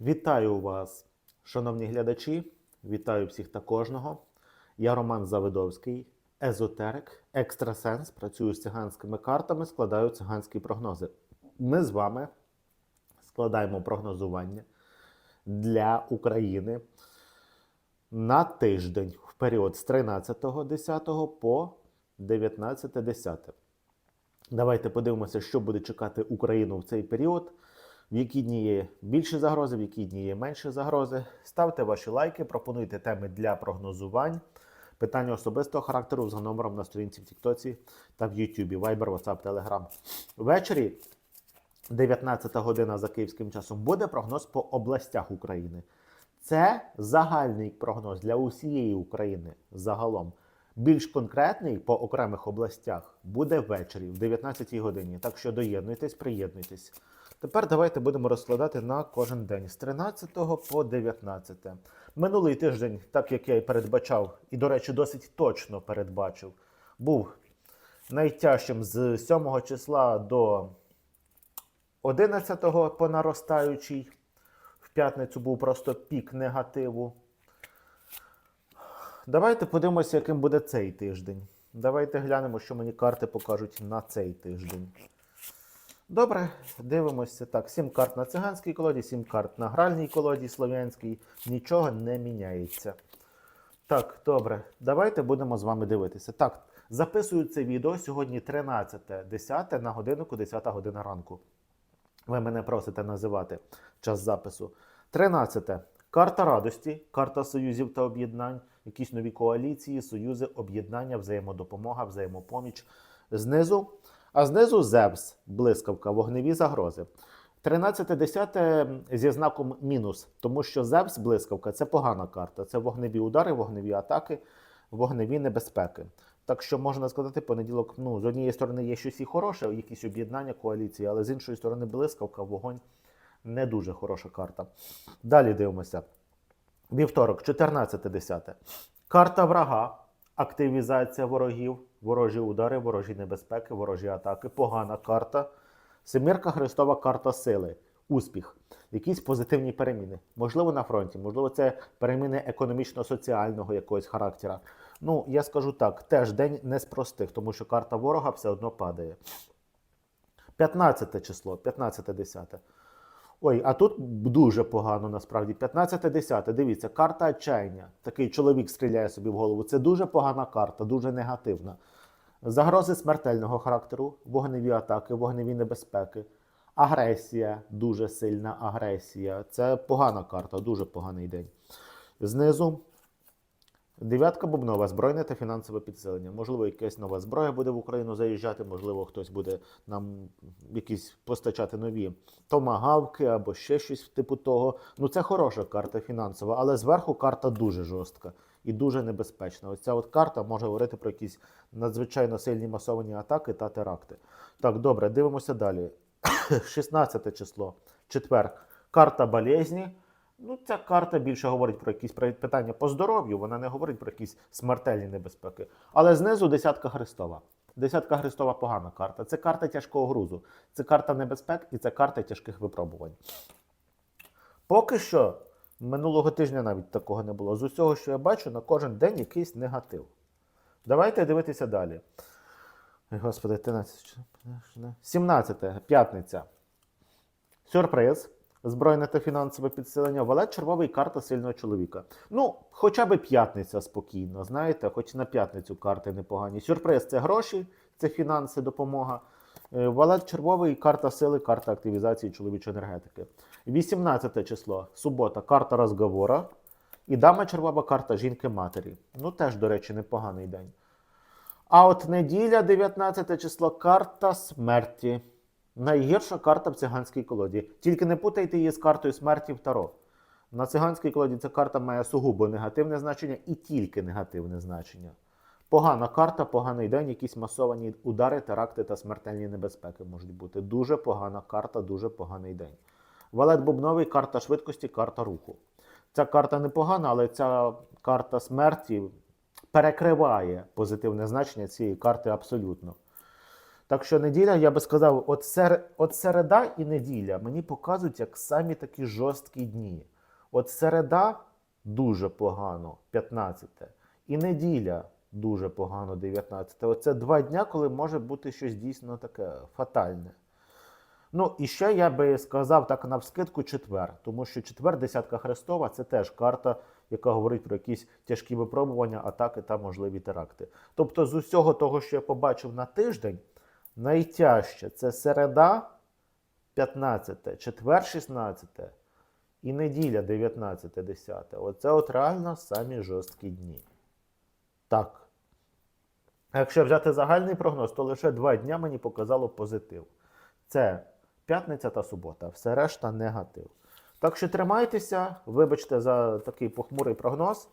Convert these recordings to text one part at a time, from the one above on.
Вітаю вас, шановні глядачі. Вітаю всіх та кожного. Я Роман Завидовський, езотерик, екстрасенс. Працюю з циганськими картами, складаю циганські прогнози. Ми з вами складаємо прогнозування для України на тиждень в період з 13.10 по 19.10. Давайте подивимося, що буде чекати Україну в цей період. В які дні є більше загрози, в які дні є менше загрози. Ставте ваші лайки, пропонуйте теми для прогнозувань. Питання особистого характеру за номером на сторінці в Тіктоці та в Ютубі, Viber, WhatsApp, Telegram. Ввечері, 19 година за київським часом, буде прогноз по областях України. Це загальний прогноз для усієї України загалом. Більш конкретний по окремих областях буде ввечері, в 19 годині. Так що доєднуйтесь, приєднуйтесь. Тепер давайте будемо розкладати на кожен день з 13 по 19. Минулий тиждень, так як я і передбачав, і, до речі, досить точно передбачив, був найтяжчим з 7 числа до 11 по наростаючій. В п'ятницю був просто пік негативу. Давайте подивимося, яким буде цей тиждень. Давайте глянемо, що мені карти покажуть на цей тиждень. Добре, дивимося. Так, 7 карт на циганській колоді, 7 карт на гральній колоді слов'янській. Нічого не міняється. Так, добре, давайте будемо з вами дивитися. Так, записую це відео сьогодні 13.10 на годинку 10 година ранку. Ви мене просите називати час запису. 13. Карта радості, карта союзів та об'єднань, якісь нові коаліції, союзи, об'єднання, взаємодопомога, взаємопоміч. Знизу, а знизу Зевс, блискавка, вогневі загрози. 13.10 зі знаком мінус, тому що Зевс, блискавка це погана карта. Це вогневі удари, вогневі атаки, вогневі небезпеки. Так що можна сказати, понеділок, ну, з однієї сторони є щось і хороше, якісь об'єднання коаліції, але з іншої сторони, блискавка, вогонь не дуже хороша карта. Далі дивимося. Вівторок, 14.10. Карта врага, активізація ворогів, ворожі удари, ворожі небезпеки, ворожі атаки. Погана карта. Семірка Христова карта сили, успіх, якісь позитивні переміни. Можливо, на фронті, можливо, це переміни економічно-соціального якогось характера. Ну, я скажу так, теж день не з простих, тому що карта ворога все одно падає. 15 число, 15-10. Ой, а тут дуже погано насправді. 15-10. Дивіться, карта отчаяння. Такий чоловік стріляє собі в голову. Це дуже погана карта, дуже негативна. Загрози смертельного характеру, вогневі атаки, вогневі небезпеки, агресія, дуже сильна агресія. Це погана карта, дуже поганий день. Знизу дев'ятка бубнова, збройне та фінансове підсилення. Можливо, якась нова зброя буде в Україну заїжджати, можливо, хтось буде нам якісь постачати нові томагавки або ще щось типу того. Ну, це хороша карта фінансова, але зверху карта дуже жорстка і дуже небезпечна. Ось ця от карта може говорити про якісь надзвичайно сильні масовані атаки та теракти. Так, добре, дивимося далі. 16 число, четвер. Карта болезні. Ну, ця карта більше говорить про якісь питання по здоров'ю, вона не говорить про якісь смертельні небезпеки. Але знизу десятка Христова. Десятка Христова погана карта. Це карта тяжкого грузу, це карта небезпек і це карта тяжких випробувань. Поки що, минулого тижня навіть такого не було. З усього, що я бачу, на кожен день якийсь негатив. Давайте дивитися далі. Господи, 13, 17, п'ятниця. Сюрприз. Збройне та фінансове підсилення, валет червовий карта сильного чоловіка. Ну, хоча б п'ятниця спокійно, знаєте, хоч на п'ятницю карти непогані. Сюрприз це гроші, це фінанси, допомога. Е, Валет червовий карта сили, карта активізації чоловічої енергетики. 18 число, субота, карта розговора. І дама червова карта жінки-матері. Ну, теж, до речі, непоганий день. А от неділя, 19 число, карта смерті. Найгірша карта в циганській колоді. Тільки не путайте її з картою смерті в Таро. На циганській колоді ця карта має сугубо негативне значення і тільки негативне значення. Погана карта, поганий день, якісь масовані удари, теракти та смертельні небезпеки можуть бути. Дуже погана карта, дуже поганий день. Валет Бубновий карта швидкості, карта руху. Ця карта непогана, але ця карта смерті перекриває позитивне значення цієї карти абсолютно. Так що неділя, я би сказав, от, сер... от середа і неділя мені показують як самі такі жорсткі дні. От середа дуже погано, 15. І неділя дуже погано, 19. Оце два дня, коли може бути щось дійсно таке фатальне. Ну, і ще я би сказав так навскидку четвер, тому що четвер, десятка Христова це теж карта, яка говорить про якісь тяжкі випробування, атаки та можливі теракти. Тобто, з усього того, що я побачив на тиждень, найтяжче це середа 15, четвер 16 і неділя 19, 10. Оце от реально самі жорсткі дні. Так. Якщо взяти загальний прогноз, то лише два дня мені показало позитив. Це п'ятниця та субота, все решта негатив. Так що тримайтеся, вибачте за такий похмурий прогноз.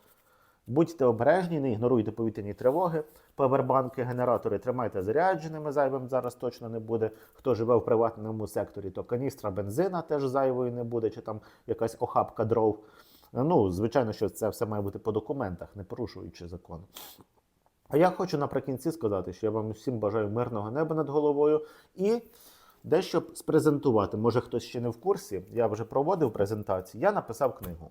Будьте обережні, не ігноруйте повітряні тривоги. Павербанки, генератори тримайте зарядженими, зайвим зараз точно не буде. Хто живе в приватному секторі, то каністра бензина теж зайвою не буде, чи там якась охапка дров. Ну, звичайно, що це все має бути по документах, не порушуючи закон. А я хочу наприкінці сказати, що я вам всім бажаю мирного неба над головою і дещо спрезентувати. Може, хтось ще не в курсі, я вже проводив презентації. Я написав книгу.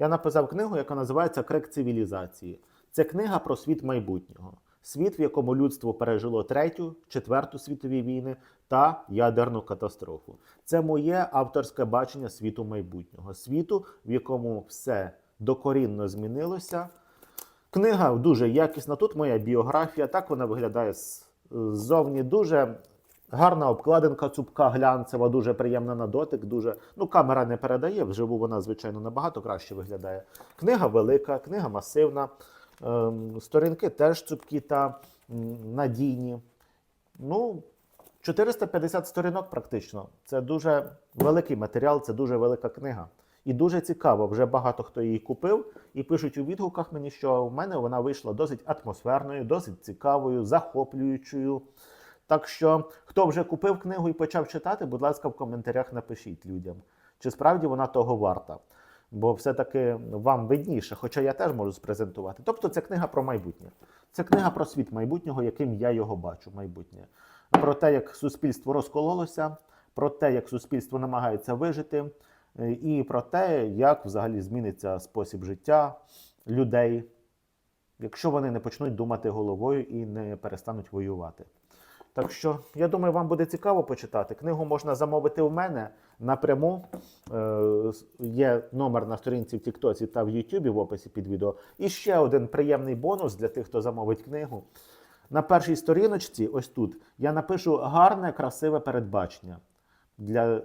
Я написав книгу, яка називається Крик цивілізації. Це книга про світ майбутнього. Світ, в якому людство пережило третю, четверту світові війни та ядерну катастрофу. Це моє авторське бачення світу майбутнього, світу, в якому все докорінно змінилося. Книга дуже якісна. Тут моя біографія. Так вона виглядає ззовні. Дуже гарна обкладинка, цупка глянцева, дуже приємна на дотик. Дуже ну камера не передає. Вживу вона, звичайно, набагато краще виглядає. Книга велика, книга масивна. Ем, сторінки теж цупкі та надійні. Ну, 450 сторінок практично. Це дуже великий матеріал, це дуже велика книга. І дуже цікаво, вже багато хто її купив і пишуть у відгуках мені, що в мене вона вийшла досить атмосферною, досить цікавою, захоплюючою. Так що, хто вже купив книгу і почав читати, будь ласка, в коментарях напишіть людям, чи справді вона того варта. Бо все-таки вам видніше, хоча я теж можу спрезентувати. Тобто це книга про майбутнє. Це книга про світ майбутнього, яким я його бачу, майбутнє. Про те, як суспільство розкололося, про те, як суспільство намагається вижити, е, і про те, як взагалі зміниться спосіб життя людей, якщо вони не почнуть думати головою і не перестануть воювати. Так що, я думаю, вам буде цікаво почитати. Книгу можна замовити у мене напряму. Е, Є номер на сторінці в Тіктоці та в Ютубі в описі під відео. І ще один приємний бонус для тих, хто замовить книгу. На першій сторіночці, ось тут, я напишу гарне, красиве передбачення для е,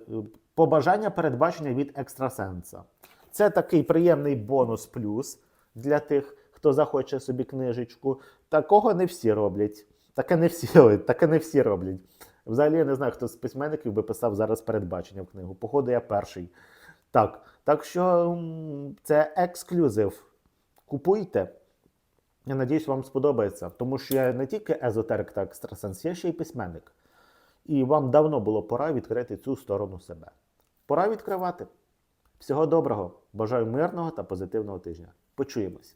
побажання передбачення від екстрасенса. Це такий приємний бонус плюс для тих, хто захоче собі книжечку. Такого не всі роблять. Таке не всі, таке не всі роблять. Взагалі, я не знаю, хто з письменників би писав зараз передбачення в книгу. Походу, я перший. Так, так що це ексклюзив. Купуйте. Я надіюсь, вам сподобається, тому що я не тільки езотерик та екстрасенс, я ще й письменник. І вам давно було пора відкрити цю сторону себе. Пора відкривати. Всього доброго. Бажаю мирного та позитивного тижня. Почуємось.